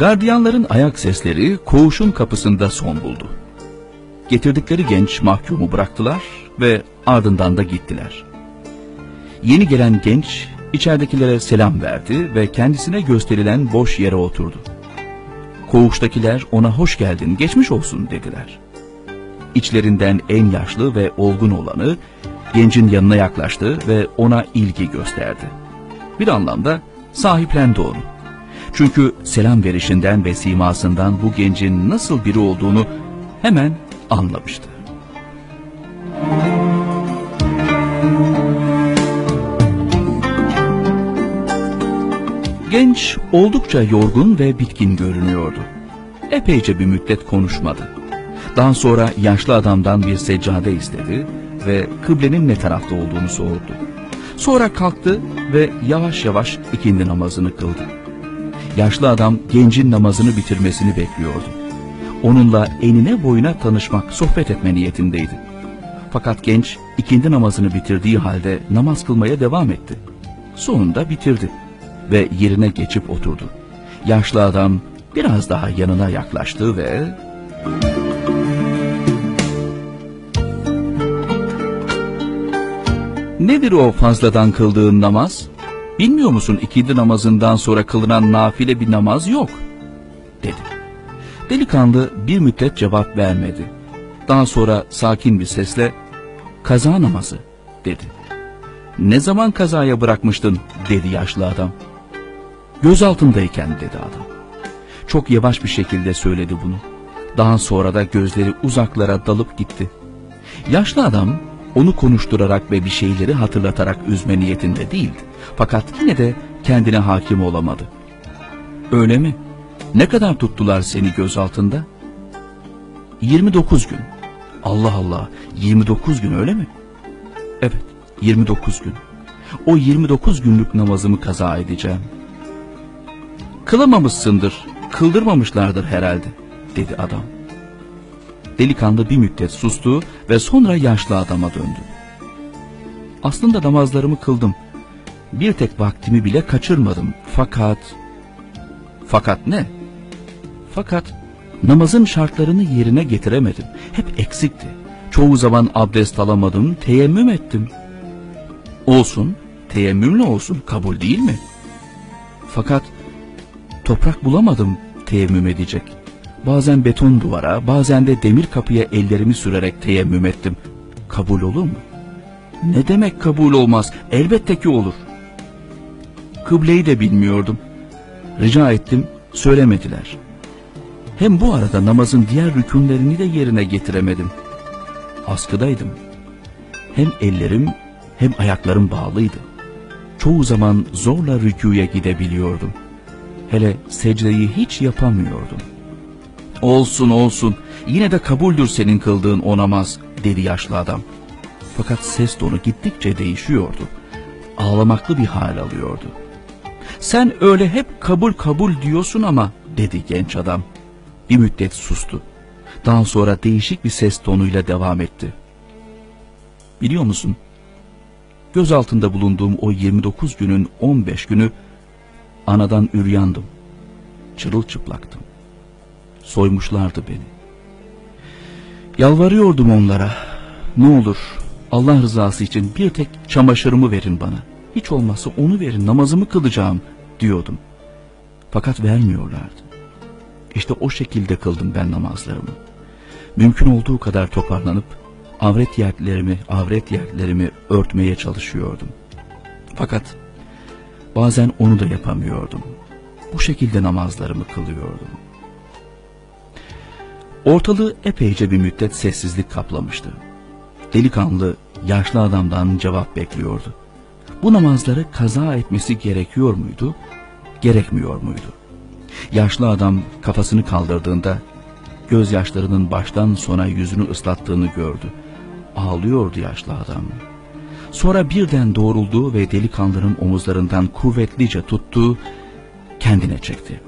Gardiyanların ayak sesleri koğuşun kapısında son buldu. Getirdikleri genç mahkumu bıraktılar ve ardından da gittiler. Yeni gelen genç içeridekilere selam verdi ve kendisine gösterilen boş yere oturdu. Koğuştakiler ona hoş geldin, geçmiş olsun dediler. İçlerinden en yaşlı ve olgun olanı gencin yanına yaklaştı ve ona ilgi gösterdi. Bir anlamda sahiplendi onu. Çünkü selam verişinden ve simasından bu gencin nasıl biri olduğunu hemen anlamıştı. Genç oldukça yorgun ve bitkin görünüyordu. Epeyce bir müddet konuşmadı. Daha sonra yaşlı adamdan bir seccade istedi ve kıblenin ne tarafta olduğunu sordu. Sonra kalktı ve yavaş yavaş ikindi namazını kıldı. Yaşlı adam gencin namazını bitirmesini bekliyordu. Onunla enine boyuna tanışmak, sohbet etme niyetindeydi. Fakat genç ikindi namazını bitirdiği halde namaz kılmaya devam etti. Sonunda bitirdi ve yerine geçip oturdu. Yaşlı adam biraz daha yanına yaklaştı ve Nedir o fazladan kıldığın namaz? Bilmiyor musun ikindi namazından sonra kılınan nafile bir namaz yok, dedi. Delikanlı bir müddet cevap vermedi. Daha sonra sakin bir sesle, kaza namazı, dedi. Ne zaman kazaya bırakmıştın, dedi yaşlı adam. Göz altındayken, dedi adam. Çok yavaş bir şekilde söyledi bunu. Daha sonra da gözleri uzaklara dalıp gitti. Yaşlı adam onu konuşturarak ve bir şeyleri hatırlatarak üzme niyetinde değildi. Fakat yine de kendine hakim olamadı. Öyle mi? Ne kadar tuttular seni göz altında? 29 gün. Allah Allah, 29 gün öyle mi? Evet, 29 gün. O 29 günlük namazımı kaza edeceğim. Kılamamışsındır, kıldırmamışlardır herhalde, dedi adam. Delikanlı bir müddet sustu ve sonra yaşlı adama döndü. Aslında namazlarımı kıldım. Bir tek vaktimi bile kaçırmadım. Fakat... Fakat ne? Fakat namazın şartlarını yerine getiremedim. Hep eksikti. Çoğu zaman abdest alamadım, teyemmüm ettim. Olsun, teyemmümle olsun, kabul değil mi? Fakat toprak bulamadım teyemmüm edecek. Bazen beton duvara, bazen de demir kapıya ellerimi sürerek teyemmüm ettim. Kabul olur mu? Ne demek kabul olmaz? Elbette ki olur. Kıbleyi de bilmiyordum. Rica ettim, söylemediler. Hem bu arada namazın diğer rükünlerini de yerine getiremedim. Askıdaydım. Hem ellerim hem ayaklarım bağlıydı. Çoğu zaman zorla rüküye gidebiliyordum. Hele secdeyi hiç yapamıyordum. Olsun olsun yine de kabuldür senin kıldığın o namaz dedi yaşlı adam. Fakat ses tonu gittikçe değişiyordu. Ağlamaklı bir hal alıyordu. Sen öyle hep kabul kabul diyorsun ama dedi genç adam. Bir müddet sustu. Daha sonra değişik bir ses tonuyla devam etti. Biliyor musun? Göz altında bulunduğum o 29 günün 15 günü anadan üryandım. Çırılçıplaktım. Soymuşlardı beni. Yalvarıyordum onlara. Ne olur Allah rızası için bir tek çamaşırımı verin bana. Hiç olmazsa onu verin namazımı kılacağım diyordum. Fakat vermiyorlardı. İşte o şekilde kıldım ben namazlarımı. Mümkün olduğu kadar toparlanıp avret yerlerimi, avret yerlerimi örtmeye çalışıyordum. Fakat bazen onu da yapamıyordum. Bu şekilde namazlarımı kılıyordum. Ortalığı epeyce bir müddet sessizlik kaplamıştı. Delikanlı yaşlı adamdan cevap bekliyordu. Bu namazları kaza etmesi gerekiyor muydu, gerekmiyor muydu? Yaşlı adam kafasını kaldırdığında gözyaşlarının baştan sona yüzünü ıslattığını gördü. Ağlıyordu yaşlı adam. Sonra birden doğruldu ve delikanlının omuzlarından kuvvetlice tuttu, kendine çekti.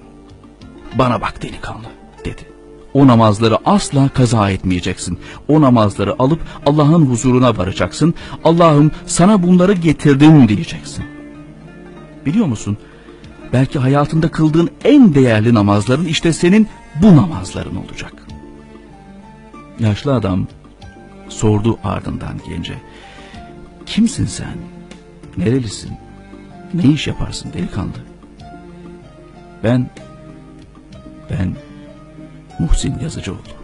Bana bak delikanlı dedi. O namazları asla kaza etmeyeceksin. O namazları alıp Allah'ın huzuruna varacaksın. Allah'ım sana bunları getirdim diyeceksin. Biliyor musun? Belki hayatında kıldığın en değerli namazların işte senin bu namazların olacak. Yaşlı adam sordu ardından gence. Kimsin sen? Nerelisin? Ne iş yaparsın delikanlı? Ben, Muhsin Yazıcıoğlu.